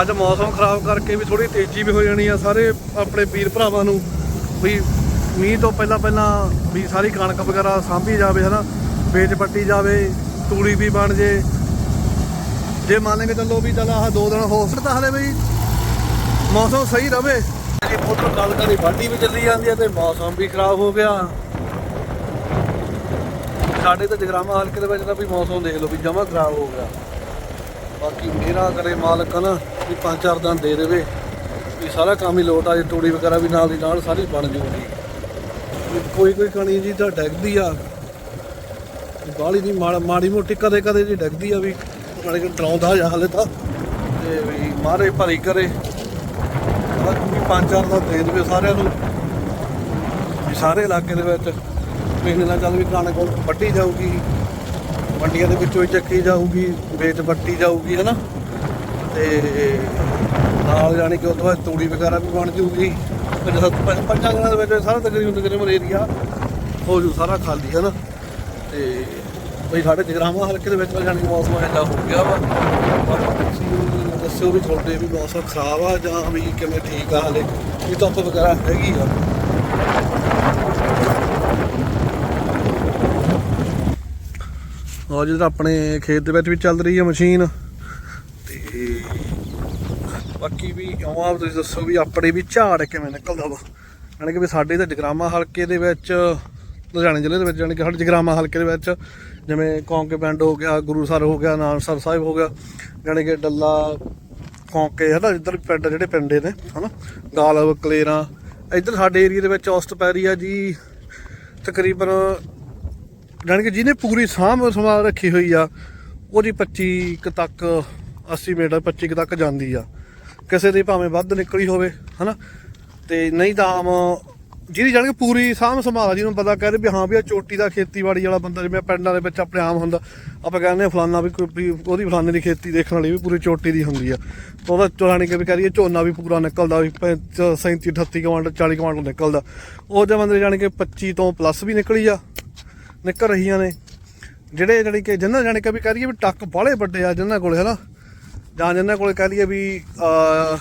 ਅੱਜ ਮੌਸਮ ਖਰਾਬ ਕਰਕੇ ਵੀ ਥੋੜੀ ਤੇਜ਼ੀ ਵੀ ਹੋ ਜਾਣੀ ਆ ਸਾਰੇ ਆਪਣੇ ਵੀਰ ਭਰਾਵਾਂ ਨੂੰ ਵੀ ਮੀਂਹ ਤੋਂ ਪਹਿਲਾਂ ਪਹਿਲਾਂ ਵੀ ਸਾਰੀ ਕਣਕ ਵਗੈਰਾ ਸਾਂਭੀ ਜਾਵੇ, ਹਨਾ? ਵੇਚ ਪੱਟੀ ਜਾਵੇ, ਤੂੜੀ ਵੀ ਬਣ ਜੇ। ਜੇ ਮੰਨ ਕੇ ਚੱਲੋ ਵੀ ਚੱਲ ਆਹ ਦੋ ਦਿਨ ਹੋ ਸਕਦਾ ਹਲੇ ਬਈ ਮੌਸਮ ਸਹੀ ਰਵੇ। ਜੇ ਉਧਰ ਗੱਲ ਕਰੀ ਵਾਢੀ ਵੀ ਚੱਲੀ ਜਾਂਦੀ ਹੈ ਤੇ ਮੌਸਮ ਵੀ ਖਰਾਬ ਹੋ ਗਿਆ। ਸਾਡੇ ਤਾਂ ਜਗਰਾਮਾ ਹਲਕੇ ਦੇ ਵਿੱਚ ਤਾਂ ਵੀ ਮੌਸਮ ਦੇਖ ਲਓ ਵੀ ਜਮਾ ਖਰਾਬ ਹੋ ਗਿਆ। ਬਾਕੀ ਮੇਰਾ ਕਰੇ ਮਾਲਕ ਨਾ ਵੀ ਪੰਜ ਚਾਰ ਦਿਨ ਦੇ ਦੇਵੇ। ਵੀ ਸਾਰਾ ਕੰਮ ਹੀ ਲੋਟ ਆ, ਜੇ ਤੂੜੀ ਵਗੈਰਾ ਵੀ ਨਾਲ ਦੀ ਨਾਲ ਸਾਰੀ ਬਣ ਜੂਗੀ। ਵੀ ਕੋਈ ਕੋਈ ਕਣੀ ਜੀ ਤਾਂ ਡੈਗਦੀ ਆ। ਬਾਲੀ ਨਹੀਂ ਮਾੜੀ ਮੋਟੀ ਕਦੇ ਕਦੇ ਜੀ ਡੈਗਦੀ ਆ ਵੀ ਨਾਲੇ ਕਿ ਡਰਾਉਂਦਾ ਜਾ ਹਲੇ ਤਾਂ। ਤੇ ਵੀ ਮਾਰੇ ਭਰੀ ਕਰੇ। ਬਾਕੀ ਵੀ ਪੰਜ ਚਾਰ ਦਾ ਦੇ ਦੇਵੇ ਸਾਰਿਆਂ ਨੂੰ। ਵੀ ਸਾਰੇ ਇਲਾਕੇ ਦੇ ਵਿੱਚ ਪਿੰਡ ਨਾਲ ਚੱਲ ਵੀ ਕਣਕ ਵੱਢੀ ਜਾਊਗੀ। ਮੰਡੀਆਂ ਦੇ ਵਿੱਚੋਂ ਹੀ ਚੱਕੀ ਜਾਊਗੀ, ਵੇਚ ਵੱਟੀ ਜਾਊਗੀ, ਹਨਾ? ਤੇ ਨਾਲ ਜਾਣੀ ਕਿ ਉਦੋਂ ਬਾਅਦ ਤੂੜੀ ਵਗੈਰਾ ਵੀ ਬਣ ਜਾਊਗੀ ਤੇ ਸੱਤ ਪੰਜ ਪੰਜਾਂ ਦਿਨਾਂ ਦੇ ਵਿੱਚ ਸਾਰਾ ਤਕਰੀਬਨ ਤਕਰੀਬਨ ਏਰੀਆ ਹੋ ਜੂ ਸਾਰਾ ਖਾਲੀ, ਹਨਾ? ਤੇ ਬਈ ਸਾਡੇ ਜਗਰਾਵਾਂ ਹਲਕੇ ਦੇ ਵਿੱਚ ਜਾਣੀ ਕਿ ਮੌਸਮ ਐਡਾ ਹੋ ਗਿਆ ਵਾ। ਬਾਕੀ ਤੁਸੀਂ ਦੱਸਿਓ ਵੀ ਤੁਹਾਡੇ ਵੀ ਮੌਸਮ ਖਰਾਬ ਆ ਜਾਂ ਵੀ ਕਿਵੇਂ ਠੀਕ ਆ ਹਲੇ। ਇਹ ਧੁੱਪ ਵਗੈਰਾ ਹੈਗੀ ਆ। ਔਰ ਜਿਹੜਾ ਆਪਣੇ ਖੇਤ ਦੇ ਵਿੱਚ ਵੀ ਚੱਲ ਰਹੀ ਹੈ ਮਸ਼ੀਨ। ਤੇ ਬਾਕੀ ਵੀ ਇਉਂ ਆ ਤੁਸੀਂ ਦੱਸੋ ਵੀ ਆਪਣੇ ਵੀ ਝਾੜ ਕਿਵੇਂ ਨਿਕਲਦਾ ਵਾ। ਯਾਨੀ ਕਿ ਵੀ ਸਾਡੇ ਤਾਂ ਜਗਰਾਮਾ ਹਲਕੇ ਦੇ ਵਿੱਚ, ਲੁਧਿਆਣੇ ਜ਼ਿਲ੍ਹੇ ਦੇ ਵਿੱਚ ਯਾਨੀ ਕਿ ਸਾਡੇ ਜਗਰਾਮਾ ਹਲਕੇ ਦੇ ਵਿੱਚ, ਜਿਵੇਂ ਕੌਂਕੇ ਪਿੰਡ ਹੋ ਗਿਆ ਗੁਰੂਸਰ ਹੋ ਗਿਆ ਨਾਨਸਰ ਸਾਹਿਬ ਹੋ ਗਿਆ, ਯਾਨੀ ਕਿ ਡੱਲਾ ਕੌਂਕੇ ਹਨਾ, ਇੱਧਰ ਪਿੰਡ ਜਿਹੜੇ ਪਿੰਡੇ ਨੇ, ਹਨਾ ਗਾਲਵ ਕਲੇਰਾਂ, ਇੱਧਰ ਸਾਡੇ ਏਰੀਆ ਦੇ ਵਿੱਚ ਔਸਤ ਪੈ ਰਹੀ ਆ ਜੀ, ਤਕਰੀਬਨ ਜਾਣੀ ਕਿ ਜਿਹਨੇ ਪੂਰੀ ਸਾਂਭ ਸੰਭਾਲ ਰੱਖੀ ਹੋਈ ਆ, ਉਹਦੀ 25 ਕੁ ਤੱਕ 80 ਮੀਟਰ 25 ਕੁ ਤੱਕ ਜਾਂਦੀ ਆ। ਕਿਸੇ ਦੀ ਭਾਵੇਂ ਵੱਧ ਨਿਕਲੀ ਹੋਵੇ, ਹਨਾ? ਤੇ ਨਹੀਂ ਤਾਂ ਆਮ ਜਿਹਦੀ ਜਾਣੀ ਕਿ ਪੂਰੀ ਸਾਂਭ ਸੰਭਾਲ ਆ, ਜਿਹਨੂੰ ਪਤਾ ਕਹਦੇ ਵੀ ਹਾਂ ਵੀ ਆ ਚੋਟੀ ਦਾ ਖੇਤੀਬਾੜੀ ਵਾਲਾ ਬੰਦਾ, ਜਿਵੇਂ ਪਿੰਡਾਂ ਦੇ ਵਿੱਚ ਆਪਣੇ ਆਮ ਹੁੰਦਾ, ਆਪਾਂ ਕਹਿੰਦੇ ਆ ਫਲਾਨਾ ਵੀ ਕੋਈ ਉਹਦੀ ਫਲਾਨੇ ਦੀ ਖੇਤੀ ਦੇਖਣ ਵਾਲੀ ਵੀ ਪੂਰੀ ਚੋਟੀ ਦੀ ਹੁੰਦੀ ਆ। ਤਾਂ ਉਹਦਾ ਚੋਰਾਣੀ ਕਿ ਵੀ ਕਰੀਏ ਝੋਨਾ ਵੀ ਪੂਰਾ ਨਿਕਲਦਾ, ਵੀ 37 38 ਕੁਆਂਟਲ 40 ਕੁਆਂਟਲ ਨਿਕਲਦਾ। ਉਹਦੇ ਬੰਦੇ ਜਾਣੀ ਕਿ 25 ਤੋਂ ਪਲੱਸ ਵੀ ਨਿਕਲੀ ਆ। ਨਿਕਲ ਰਹੀਆਂ ਨੇ। ਜਿਹੜੇ ਜਾਣੀ ਕਿ ਜਿੰਨਾ ਜਾਣੀ ਕਿ ਵੀ ਕਹ ਲਈਏ ਵੀ ਟੱਕ ਬਾਹਲੇ ਵੱਡੇ ਆ ਜਿੰਨਾਂ ਕੋਲੇ, ਹਨਾ? ਜਾਂ ਜਿੰਨਾਂ ਕੋਲੇ ਕਹ ਲਈਏ ਵੀ ਅ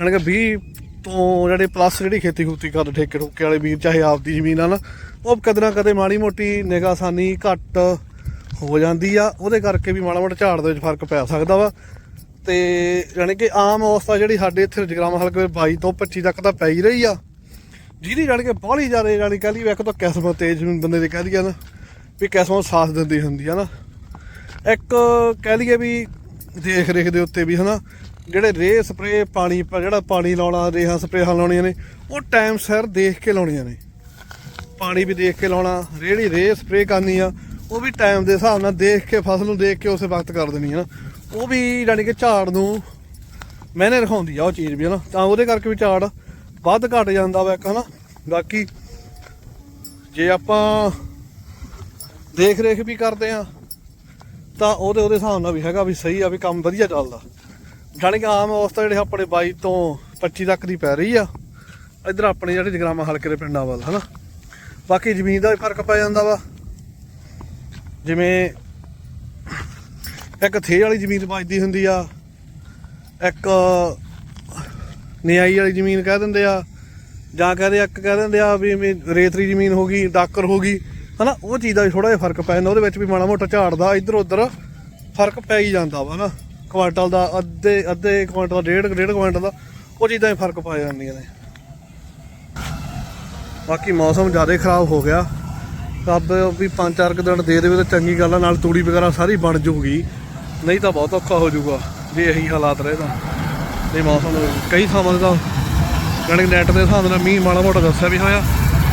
ਜਾਣੀ ਕਿ 20 ਤੋਂ ਜਿਹੜੇ ਪਲੱਸ ਜਿਹੜੀ ਖੇਤੀ ਖੂਤੀ ਕਰਦੇ, ਠੇਕੇ ਠੋਕੇ ਵਾਲੇ ਵੀਰ, ਚਾਹੇ ਆਪਦੀ ਜ਼ਮੀਨ ਆ ਨਾ ਉਹ ਕਦੇ ਨਾ ਕਦੇ ਮਾੜੀ ਮੋਟੀ ਨਿਗਾਹਸਾਨੀ ਘੱਟ ਹੋ ਜਾਂਦੀ ਆ। ਉਹਦੇ ਕਰਕੇ ਵੀ ਮਾੜਾ ਮੋਟਾ ਝਾੜ ਦੇ ਵਿੱਚ ਫ਼ਰਕ ਪੈ ਸਕਦਾ ਵਾ। ਤੇ ਜਾਣੀ ਕਿ ਆਮ ਅਵਸਥਾ ਜਿਹੜੀ ਸਾਡੇ ਇੱਥੇ ਜਗਰਾਮਾ ਹਲਕੇ ਵਿੱਚ 22 ਤੋਂ 25 ਤੱਕ ਤਾਂ ਪੈ ਹੀ ਰਹੀ ਆ। ਜਿਹਦੀ ਜਾਣੀ ਕਿ ਬਾਹਲੀ ਜ਼ਿਆਦਾ ਜਾਣੀ ਕਹ ਲਈ ਇੱਕ ਤਾਂ ਕਿਸਮਤ ਤੇਜ਼ ਬੰਦੇ ਦੀ ਕਹਿ ਲਈਏ ਨਾ, ਵੀ ਕਿਸਮਤ ਸਾਥ ਦਿੰਦੀ ਹੁੰਦੀ ਹੈ ਨਾ। ਇੱਕ ਕਹਿ ਲਈਏ ਵੀ ਦੇਖ ਰੇਖ ਦੇ ਉੱਤੇ ਵੀ ਹਨਾ, ਜਿਹੜੇ ਰੇ ਸਪਰੇ ਪਾਣੀ, ਜਿਹੜਾ ਪਾਣੀ ਲਾਉਣਾ ਰੇਹਾਂ ਸਪਰੇਹਾਂ ਲਾਉਣੀਆਂ ਨੇ, ਉਹ ਟਾਈਮ ਸਿਰ ਦੇਖ ਕੇ ਲਾਉਣੀਆਂ ਨੇ। ਪਾਣੀ ਵੀ ਦੇਖ ਕੇ ਲਾਉਣਾ ਰੇੜੀ ਰੇ ਸਪਰੇ ਕਰਨੀ ਆ, ਉਹ ਵੀ ਟਾਈਮ ਦੇ ਹਿਸਾਬ ਨਾਲ ਦੇਖ ਕੇ, ਫਸਲ ਨੂੰ ਦੇਖ ਕੇ ਉਸੇ ਵਕਤ ਕਰ ਦੇਣੀ ਹੈ ਨਾ। ਉਹ ਵੀ ਜਾਣੀ ਕਿ ਝਾੜ ਨੂੰ ਮੈਨੇ ਰਖਾਉਂਦੀ ਆ ਉਹ ਚੀਜ਼ ਵੀ ਹੈ ਨਾ ਤਾਂ ਉਹਦੇ ਕਰਕੇ ਵੀ ਝਾੜ ਵੱਧ ਘਟ ਜਾਂਦਾ ਵਾ ਇੱਕ, ਹਨਾ? ਬਾਕੀ ਜੇ ਆਪਾਂ ਦੇਖ ਰੇਖ ਵੀ ਕਰਦੇ ਆ ਤਾਂ ਉਹਦੇ ਉਹਦੇ ਹਿਸਾਬ ਨਾਲ ਵੀ ਹੈਗਾ ਵੀ ਸਹੀ ਆ, ਵੀ ਕੰਮ ਵਧੀਆ ਚੱਲਦਾ। ਜਾਣੀ ਕਿ ਆਮ ਅਵਸਥਾ ਜਿਹੜੇ ਆਪਣੇ 22 ਤੋਂ 25 ਤੱਕ ਦੀ ਪੈ ਰਹੀ ਆ, ਇੱਧਰ ਆਪਣੇ ਜਿਹੜੇ ਜਗਰਾਮਾ ਹਲਕੇ ਦੇ ਪਿੰਡਾਂ ਵੱਲ, ਹਨਾ? ਬਾਕੀ ਜ਼ਮੀਨ ਦਾ ਵੀ ਫ਼ਰਕ ਪੈ ਜਾਂਦਾ ਵਾ। ਜਿਵੇਂ ਇੱਕ ਥੇ ਵਾਲੀ ਜ਼ਮੀਨ ਬਚਦੀ ਹੁੰਦੀ ਆ, ਇੱਕ ਨਿਆਈ ਵਾਲੀ ਜ਼ਮੀਨ ਕਹਿ ਦਿੰਦੇ ਆ, ਜਾਂ ਕਹਦੇ ਇੱਕ ਕਹਿ ਦਿੰਦੇ ਆ ਵੀ ਰੇਤਰੀ ਜ਼ਮੀਨ ਹੋ ਗਈ, ਡਾਕਰ ਹੋ ਗਈ, ਹਨਾ? ਉਹ ਚੀਜ਼ ਦਾ ਵੀ ਥੋੜਾ ਜਿਹਾ ਫ਼ਰਕ ਪੈ ਜਾਂਦਾ, ਉਹਦੇ ਵਿੱਚ ਵੀ ਮਾੜਾ ਮੋਟਾ ਝਾੜਦਾ ਇੱਧਰ ਉੱਧਰ ਫ਼ਰਕ ਪੈ ਹੀ ਜਾਂਦਾ ਵਾ ਨਾ ਕੁਆਂਟਲ ਦਾ ਅੱਧੇ ਅੱਧੇ ਕੁਆਂਟਲ ਦਾ, ਡੇਢ ਡੇਢ ਕੁਆਂਟਲ ਦਾ, ਉਹ ਚੀਜ਼ਾਂ ਹੀ ਫ਼ਰਕ ਪਾ ਜਾਂਦੀਆਂ ਨੇ। ਬਾਕੀ ਮੌਸਮ ਜ਼ਿਆਦਾ ਖਰਾਬ ਹੋ ਗਿਆ। ਰੱਬ ਵੀ ਪੰਜ ਚਾਰ ਕੁ ਦਿਨ ਦੇ ਦੇਵੇ ਤਾਂ ਚੰਗੀ ਗੱਲ ਆ, ਨਾਲ ਤੂੜੀ ਵਗੈਰਾ ਸਾਰੀ ਬਣ ਜੂਗੀ। ਨਹੀਂ ਤਾਂ ਬਹੁਤ ਔਖਾ ਹੋ ਜਾਊਗਾ ਜੇ ਇਹੀ ਹਾਲਾਤ ਰਹੇ ਤਾਂ। ਤੇ ਮੌਸਮ ਕਈ ਥਾਵਾਂ ਤੇ ਤਾਂ ਜਾਣੀ ਨੈਟ ਦੇ ਹਿਸਾਬ ਨਾਲ ਮੀਂਹ ਮਾੜਾ ਮੋਟਾ ਦੱਸਿਆ ਵੀ ਹੋਇਆ।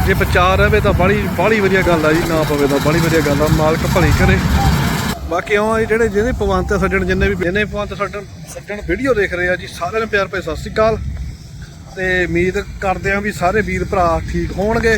ਜੇ ਵਿਚਾਰ ਰਵੇ ਤਾਂ ਬੜੀ ਬਾਹਲੀ ਵਧੀਆ ਗੱਲ ਆ ਜੀ, ਨਾ ਪਵੇ ਤਾਂ ਬੜੀ ਵਧੀਆ ਗੱਲ ਆ, ਮਾਲਕ ਭਲੀ ਕਰੇ। ਬਾਕੀ ਉਹ ਆ ਜਿਹੜੇ ਜਿਹਨੇ ਪਵੰਤ ਸੱਜਣ ਜਿੰਨੇ ਵੀ ਜਿਹਨੇ ਪਵੰਤ ਸੱਜਣ ਸੱਜਣ ਵੀਡੀਓ ਦੇਖ ਰਹੇ ਆ ਜੀ, ਸਾਰਿਆਂ ਨੂੰ ਪਿਆਰ ਭਰੀ ਸਤਿ ਸ਼੍ਰੀ ਅਕਾਲ। ਤੇ ਉਮੀਦ ਕਰਦੇ ਆ ਵੀ ਸਾਰੇ ਵੀਰ ਭਰਾ ਠੀਕ ਹੋਣਗੇ।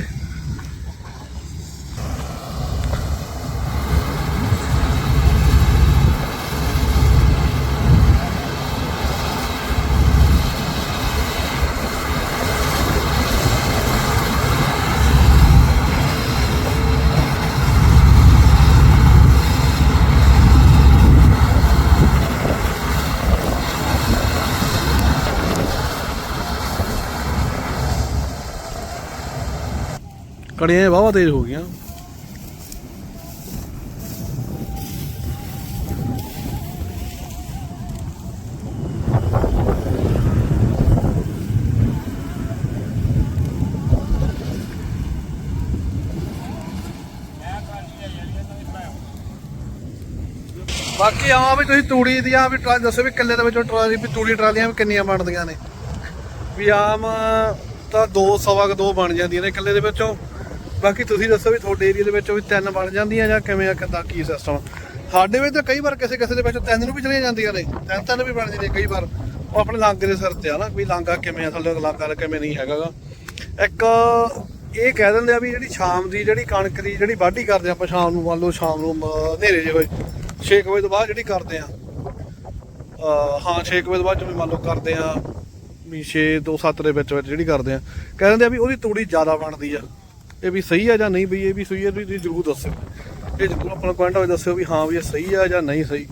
ਕੜੀਆਂ ਵਾਵਾ ਤੇਜ਼ ਹੋ ਗਈਆਂ। ਬਾਕੀ ਆਵਾਂ ਵੀ ਤੁਸੀਂ ਤੂੜੀ ਦੀਆਂ ਵੀ ਟਰਾ- ਦੱਸੋ ਵੀ ਕਿੱਲੇ ਦੇ ਵਿੱਚੋਂ ਟਰਾਲੀ ਵੀ ਤੂੜੀ ਟਰਾਲੀਆਂ ਵੀ ਕਿੰਨੀਆਂ ਬਣਦੀਆਂ ਨੇ। ਵੀ ਆਮ ਤਾਂ ਦੋ, ਸਵਾ ਕੁ ਦੋ ਬਣ ਜਾਂਦੀਆਂ ਨੇ ਕਿੱਲੇ ਦੇ ਵਿੱਚੋਂ। ਬਾਕੀ ਤੁਸੀਂ ਦੱਸੋ ਵੀ ਤੁਹਾਡੇ ਏਰੀਆ ਦੇ ਵਿੱਚ ਵੀ ਤਿੰਨ ਬਣ ਜਾਂਦੀਆਂ ਜਾਂ ਕਿਵੇਂ ਆ ਕਿੱਦਾਂ ਕੀ ਸਿਸਟਮ ਸਾਡੇ ਵਿੱਚ ਤਾਂ ਕਈ ਵਾਰ ਕਿਸੇ ਕਿਸੇ ਦੇ ਵਿੱਚ ਤਿੰਨ ਨੂੰ ਵੀ ਚਲੀਆਂ ਜਾਂਦੀਆਂ ਨੇ। ਤਿੰਨ ਤਿੰਨ ਵੀ ਬਣ ਜਾਂਦੀਆਂ ਕਈ ਵਾਰ। ਉਹ ਆਪਣੇ ਲਾਂਗੇ ਦੇ ਸਿਰ ਤੇ ਆ ਨਾ ਵੀ ਲਾਂਗਾ ਕਿਵੇਂ ਆ ਥੱਲੇ ਲਾਂਗਾ ਕਿਵੇਂ ਨਹੀਂ ਹੈਗਾ ਇੱਕ ਇਹ ਕਹਿ ਦਿੰਦੇ ਆ ਵੀ ਜਿਹੜੀ ਸ਼ਾਮ ਦੀ ਜਿਹੜੀ ਕਣਕ ਦੀ ਜਿਹੜੀ ਵਾਢੀ ਕਰਦੇ ਆਪਾਂ ਸ਼ਾਮ ਨੂੰ ਮੰਨ ਲਓ ਸ਼ਾਮ ਨੂੰ ਹਨੇਰੇ ਜਿਹੇ ਹੋਏ 6 ਵਜੇ ਤੋਂ ਬਾਅਦ ਜਿਹੜੀ ਕਰਦੇ ਆ ਅਹ, ਹਾਂ 6 ਵਜੇ ਤੋਂ ਬਾਅਦ ਜਿਵੇਂ ਮੰਨ ਲਓ ਕਰਦੇ ਆ ਵੀ 6 ਤੋਂ 7 ਦੇ ਵਿੱਚ ਵਿੱਚ ਜਿਹੜੀ ਕਰਦੇ ਆ। ਕਹਿ ਦਿੰਦੇ ਆ ਵੀ ਉਹਦੀ ਤੂੜੀ ਜ਼ਿਆਦਾ ਬਣਦੀ ਆ। ਇਹ ਵੀ ਸਹੀ ਆ ਜਾਂ ਨਹੀਂ ਬਈ, ਇਹ ਵੀ ਸਹੀ ਹੈ ਵੀ ਤੁਸੀਂ ਜ਼ਰੂਰ ਦੱਸਿਓ। ਇਹ ਜ਼ਰੂਰ ਆਪਣਾ ਕਮੈਂਟ ਵਿੱਚ ਦੱਸਿਓ ਵੀ ਹਾਂ ਵੀ ਇਹ ਸਹੀ ਆ ਜਾਂ ਨਹੀਂ ਸਹੀ।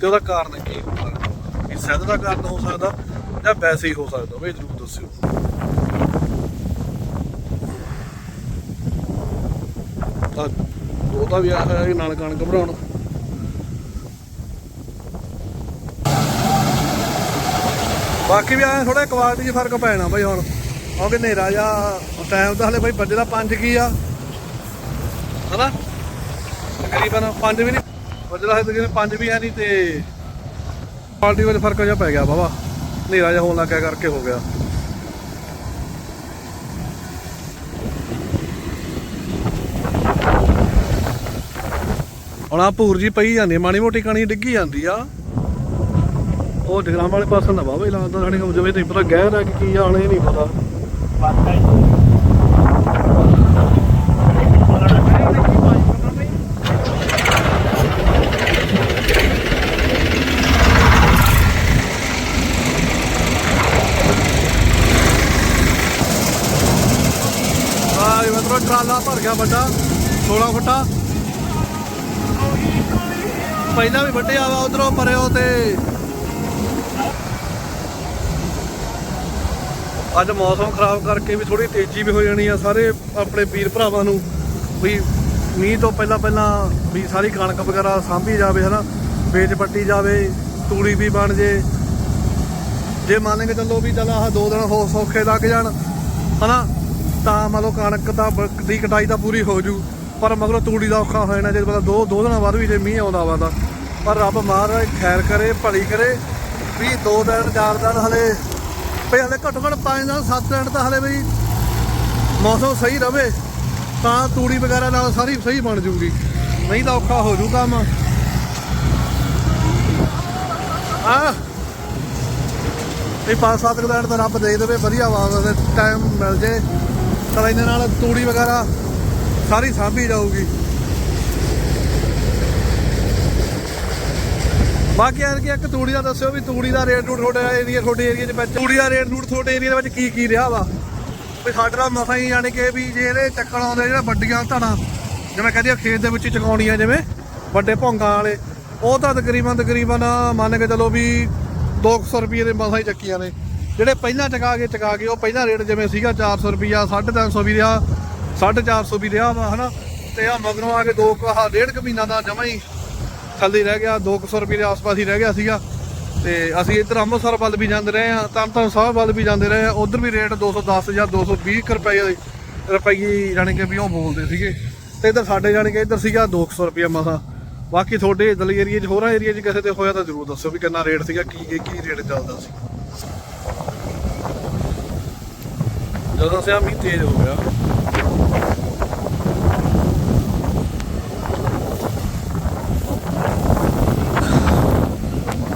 ਤੇ ਉਹਦਾ ਕਾਰਨ ਕੀ ਹੋ ਸਕਦਾ? ਵੀ ਸਿਹਤ ਦਾ ਕਾਰਨ ਹੋ ਸਕਦਾ ਜਾਂ ਵੈਸੇ ਹੀ ਹੋ ਸਕਦਾ? ਉਹ ਵੀ ਜ਼ਰੂਰ ਦੱਸਿਓ। ਤਾਂ ਉਹਦਾ ਵੀ ਆ ਨਾਲ ਕਣਕ ਘਬਰਾਉਣ ਬਾਕੀ ਵੀ ਆਇਆ ਥੋੜਾ ਕੁਆਲਿਟੀ 'ਚ ਫ਼ਰਕ ਪੈਣਾ ਬਈ ਹੁਣ। ਕਿਉਂਕਿ ਹਨੇਰਾ ਜਾ ਟਾਈਮ ਤਾਂ ਹਲੇ ਬਈ ਵੱਜੇ ਦਾ 5 ਕੀ ਆ? ਹਨਾ? ਤਕਰੀਬਨ 5 ਵੀ ਨਹੀਂ ਵੱਜਦਾ ਹੈ ਤਕਰੀਬਨ 5 ਵੀ ਹੈ ਨਹੀਂ ਤੇ ਕੁਆਲਿਟੀ ਵਿੱਚ ਫ਼ਰਕ ਜਿਹਾ ਪੈ ਗਿਆ ਬਾਬਾ। ਹਨੇਰਾ ਜਿਹਾ ਹੋਣ ਲੱਗਿਆ ਕਰਕੇ ਹੋ ਗਿਆ। ਹੁਣ ਆ ਭੂਰ ਜੀ ਪਈ ਜਾਂਦੀ ਆ, ਮਾੜੀ ਮੋਟੀ ਕਣੀ ਡਿੱਗੀ ਜਾਂਦੀ ਆ। ਉਹ ਡਗਰਾਮ ਵਾਲੇ ਪਾਸੇ ਨਾ ਬਾਬਾ ਹੀ ਸਾਡੇ ਕੋਲ ਜਿਵੇਂ ਨਹੀਂ ਪਤਾ ਗਹਿਰ ਆ ਕਿ ਕੀ ਆ ਹਲੇ ਨਹੀਂ ਪਤਾ। ਮਤਲਬ ਟਰਾਲਾ ਭਰ ਗਿਆ ਵੱਡਾ 16 ਫੁੱਟਾ। ਪਹਿਲਾਂ ਵੀ ਵੱਡੇ ਆਵਾ ਉਧਰੋਂ ਪਰਿਓ ਤੇ ਅੱਜ ਮੌਸਮ ਖਰਾਬ ਕਰਕੇ ਵੀ ਥੋੜੀ ਤੇਜ਼ੀ ਵੀ ਹੋ ਜਾਣੀ ਆ, ਸਾਰੇ ਆਪਣੇ ਵੀਰ ਭਰਾਵਾਂ ਨੂੰ ਵੀ ਮੀਂਹ ਤੋਂ ਪਹਿਲਾਂ ਪਹਿਲਾਂ ਵੀ ਸਾਰੀ ਕਣਕ ਵਗੈਰਾ ਸਾਂਭੀ ਜਾਵੇ, ਹਨਾ, ਵੇਚ ਪੱਟੀ ਜਾਵੇ, ਤੂੜੀ ਵੀ ਬਣ ਜੇ। ਜੇ ਮੰਨ ਕੇ ਚੱਲੋ ਵੀ ਚੱਲ ਆਹ ਦੋ ਦਿਨ ਹੋ ਸੌਖੇ ਲੱਗ ਜਾਣ, ਹਨਾ, ਤਾਂ ਮੰਨ ਲਓ ਕਣਕ ਤਾਂ ਦੀ ਕਟਾਈ ਤਾਂ ਪੂਰੀ ਹੋ ਜੂ, ਪਰ ਮਗਰੋਂ ਤੂੜੀ ਦਾ ਔਖਾ ਹੋ ਜਾਣਾ, ਜੇ ਮਤਲਬ ਦੋ ਦੋ ਦਿਨਾਂ ਬਾਅਦ ਵੀ ਜੇ ਮੀਂਹ ਆਉਂਦਾ ਵਾ ਤਾਂ। ਪਰ ਰੱਬ ਮਹਾਰਾਜ ਖੈਰ ਕਰੇ, ਭਲੀ ਕਰੇ, ਵੀ ਦੋ ਦਿਨ, ਚਾਰ ਦਿਨ ਹਲੇ ਭਈ ਹਲੇ ਘੱਟੋ ਘੱਟ ਪੰਜ ਦਿਨ ਸੱਤ ਦਿਨ ਤਾਂ ਹਲੇ ਬਈ ਮੌਸਮ ਸਹੀ ਰਵੇ, ਤਾਂ ਤੂੜੀ ਵਗੈਰਾ ਨਾਲ ਸਾਰੀ ਸਹੀ ਬਣ ਜੂਗੀ। ਨਹੀਂ ਤਾਂ ਔਖਾ ਹੋ ਜੂ ਕੰਮ। ਆ। ਇਹ ਪੰਜ ਸੱਤ ਕੁ ਦਿਨ ਤਾਂ ਰੱਬ ਦੇ ਦੇਵੇ, ਵਧੀਆ ਆਵਾਜ਼ ਤੇ ਟਾਈਮ ਮਿਲ ਜੇ। ਚਲ ਇਹਦੇ ਨਾਲ ਤੂੜੀ ਵਗੈਰਾ ਸਾਰੀ ਸਾਂਭੀ ਜਾਊਗੀ। ਬਾਕੀ ਯਾਰ ਕਿ ਇੱਕ ਤੂੜੀ ਦਾ ਦੱਸਿਓ ਵੀ ਤੂੜੀ ਦਾ ਰੇਟ ਰੂਟ ਤੁਹਾਡੇ ਏਰੀਆ ਤੁਹਾਡੇ ਏਰੀਆ ਦੇ ਵਿੱਚ ਤੂੜੀ ਦਾ ਰੇਟ ਰੂਟ ਤੁਹਾਡੇ ਏਰੀਆ ਦੇ ਵਿੱਚ ਕੀ ਕੀ ਰਿਹਾ ਵਾ? ਵੀ ਸਾਡਾ ਮਸਾ ਹੀ ਯਾਨੀ ਕਿ ਵੀ ਜੇ ਇਹਦੇ ਚੱਕਣ ਆਉਂਦੇ ਜਿਹੜਾ ਵੱਡੀਆਂ ਧੜਾਂ, ਜਿਵੇਂ ਕਹਿੰਦੇ ਆ ਖੇਤ ਦੇ ਵਿੱਚ ਹੀ ਚਕਾਉਣੀਆਂ ਜਿਵੇਂ ਵੱਡੇ ਭੌਂਗਾਂ ਵਾਲੇ, ਉਹ ਤਾਂ ਤਕਰੀਬਨ ਤਕਰੀਬਨ ਮੰਨ ਕੇ ਚਲੋ ਵੀ 200 ਰੁਪਏ ਦੇ ਮਸਾ ਹੀ ਚੱਕੀਆਂ ਨੇ। ਜਿਹੜੇ ਪਹਿਲਾਂ ਚਕਾ ਕੇ ਚਕਾ ਕੇ ਉਹ ਪਹਿਲਾਂ ਰੇਟ ਜਿਵੇਂ ਸੀਗਾ 400 ਰੁਪਿਆ 350 ਵੀ ਰਿਹਾ 450 ਵੀ ਰਿਹਾ ਵਾ, ਹਨਾ? ਤੇ ਆ ਮਗਰੋਂ ਆ ਕੇ ਦੋ ਕੁ ਆਹ ਡੇਢ ਕੁ ਮਹੀਨਾ ਦਾ ਜਮਾ ਹੀ ਥੱਲੇ ਰਹਿ ਗਿਆ 200 ਰੁਪਏ ਦੇ ਆਸ-ਪਾਸ ਹੀ ਰਹਿ ਗਿਆ ਸੀਗਾ। ਤੇ ਅਸੀਂ ਇੱਧਰ ਅੰਮ੍ਰਿਤਸਰ ਵੱਲ ਵੀ ਜਾਂਦੇ ਰਹੇ ਆ ਤਰਨਤਾਰਨ ਸਾਹਿਬ ਵੱਲ ਵੀ ਜਾਂਦੇ ਰਹੇ ਆ ਉਧਰ ਵੀ ਰੇਟ 210 ਜਾਂ 220 ਕੁ ਰੁਪਏ ਰੁਪਏ ਜਾਣੀ ਕਿ ਵੀ ਉਹ ਬੋਲਦੇ ਸੀਗੇ। ਤੇ ਇੱਧਰ ਸਾਡੇ ਜਾਣੀ ਕਿ ਇੱਧਰ ਸੀਗਾ 200 ਰੁਪਏ ਮਸਾ। ਬਾਕੀ ਤੁਹਾਡੇ ਇਧਰਲੇ ਏਰੀਆ 'ਚ, ਹੋਰਾਂ ਏਰੀਆ 'ਚ ਕਿਸੇ ਤੇ ਹੋਇਆ ਤਾਂ ਜ਼ਰੂਰ ਦੱਸੋ ਵੀ ਕਿੰਨਾ ਰੇਟ ਸੀਗਾ, ਕੀ ਕੀ ਕੀ ਰੇਟ ਚੱਲਦਾ ਸੀ। ਜਦੋਂ ਸਿਆ ਮੀਂਹ ਤੇਜ਼ ਹੋ ਗਿਆ।